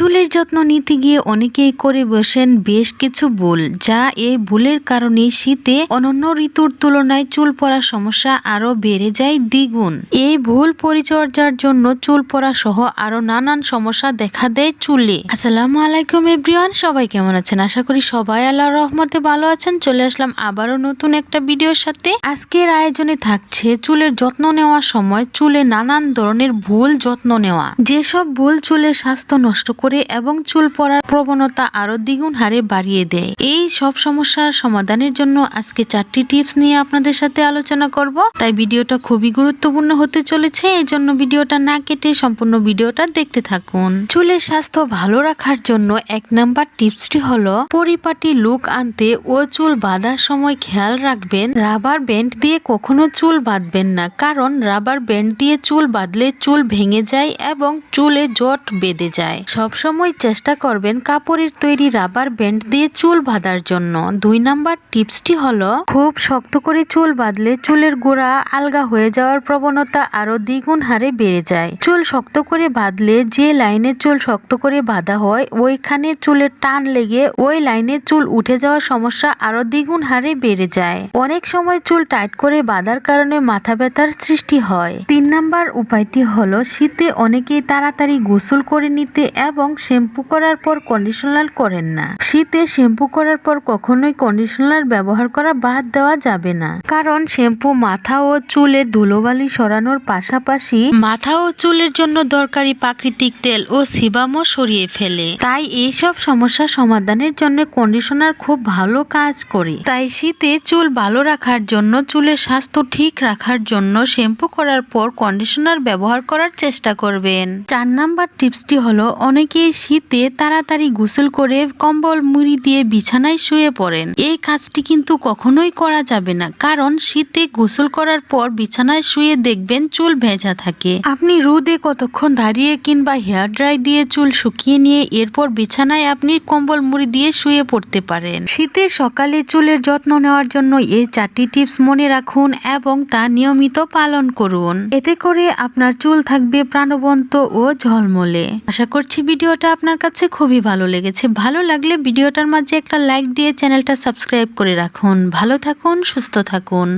চুলের যত্ন নিতে গিয়ে অনেকেই করে বসেন বেশ কিছু ভুল, যা এই ভুলের কারণে শীতে অনন্য ঋতুর তুলনায় চুল পড়ার সমস্যা আরও বেড়ে যায় দ্বিগুণ। এই ভুল পরিচর্যার জন্য চুল পড়া সহ আরও নানান সমস্যা দেখা দেয় চুলে। আসসালামু আলাইকুম এব্রিয়ান সবাই কেমন আছেন? আশা করি সবাই আল্লাহর রহমতে ভালো আছেন। চলে আসলাম আবারও নতুন একটা ভিডিওর সাথে। আজকের আয়োজনে থাকছে চুলের যত্ন নেওয়ার সময় চুলে নানান ধরনের ভুল যত্ন নেওয়া। যেসব ভুল চুলের স্বাস্থ্য নষ্ট করে এবং চুল পড়ার প্রবণতা আরও দ্বিগুণ হারে বাড়িয়ে দেয়। এই সব সমস্যার সমাধানের জন্য আজকে চারটি টিপস নিয়ে আপনাদের সাথে আলোচনা করব। তাই ভিডিওটা খুবই গুরুত্বপূর্ণ হতে চলেছে এই জন্য ভিডিওটা না কেটে সম্পূর্ণ ভিডিওটা দেখতে থাকুন। চুলের স্বাস্থ্য ভালো রাখার জন্য এক নাম্বার টিপসটি হলো, পরিপাটি লুক আনতে ও চুল বাঁধার সময় খেয়াল রাখবেন, রাবার ব্যান্ড দিয়ে কখনো চুল বাঁধবেন না, কারণ রাবার ব্যান্ড দিয়ে চুল বাঁধলে চুল ভেঙে যায় এবং চুলে জট বেঁধে যায়। সবসময় চেষ্টা করবেন কাপড়ের তৈরি রাবার ব্যান্ড দিয়ে চুল বাঁধার জন্য। দুই নাম্বার টিপসটি হলো, খুব শক্ত করে চুল বাঁধলে চুলের গোড়া আলগা হয়ে যাওয়ার প্রবণতা আরও দ্বিগুণ হারে বেড়ে যায়। চুল শক্ত করে বাঁধলে যে লাইনে চুল শক্ত করে বাঁধা হয়, ওইখানে চুলের টান লেগে ওই লাইনে চুল উঠে যাওয়ার সমস্যা আরও দ্বিগুণ হারে বেড়ে যায়। অনেক সময় চুল টাইট করে বাঁধার কারণে মাথা ব্যথার সৃষ্টি হয়। তিন নাম্বার উপায়টি হলো, শীতে অনেকেই তাড়াতাড়ি গোসল করে নিতে এবং শ্যাম্পু করার পর কন্ডিশনার করেন না। শীতে শ্যাম্পু করার পর কখনোই কন্ডিশনার ব্যবহার করা বাদ দেওয়া যাবে না। কারণ শ্যাম্পু মাথা ও চুলের ধুলোবালি সরানোর পাশাপাশি মাথা ও চুলের জন্য দরকারি প্রাকৃতিক তেল ও সিবামও সরিয়ে ফেলে। তাই এইসব সমস্যা সমাধানের জন্য কন্ডিশনার খুব ভালো কাজ করে। তাই শীতে চুল ভালো রাখার জন্য, চুলের স্বাস্থ্য ঠিক রাখার জন্য শ্যাম্পু করার পর কন্ডিশনার ব্যবহার করার চেষ্টা করবেন। চার নাম্বার টিপসটি হলো অনেকেই শীতে তাড়াতাড়ি গোসল করে কম্বল মুড়ি দিয়ে বিছানায় শুয়ে পড়েন। এই কাজটি কিন্তু কখনোই করা যাবে না, কারণ শীতে গোসল করার পর বিছানায় শুয়ে দেখবেন চুল ভেজা থাকে। আপনি রোদে কতক্ষণ দাঁড়িয়ে কিংবা হেয়ার ড্রাই দিয়ে চুল শুকিয়ে নিয়ে এরপর বিছানায় আপনি কম্বল মুড়ি দিয়ে শুয়ে পড়তে পারেন। শীতের সকালে চুলের যত্ন নেওয়ার জন্য এই চারটি টিপস মনে রাখুন এবং তা নিয়মিত পালন করুন। এতে করে আপনার চুল থাকবে প্রাণবন্ত ও ঝলমলে। আশা করছি ভিডিওটা আপনার কাছে খুবই ভালো লেগেছে। ভালো লাগলে ভিডিওটার মাঝে একটা লাইক দিয়ে চ্যানেলটা সাবস্ক্রাইব করে রাখুন। ভালো থাকুন, সুস্থ থাকুন।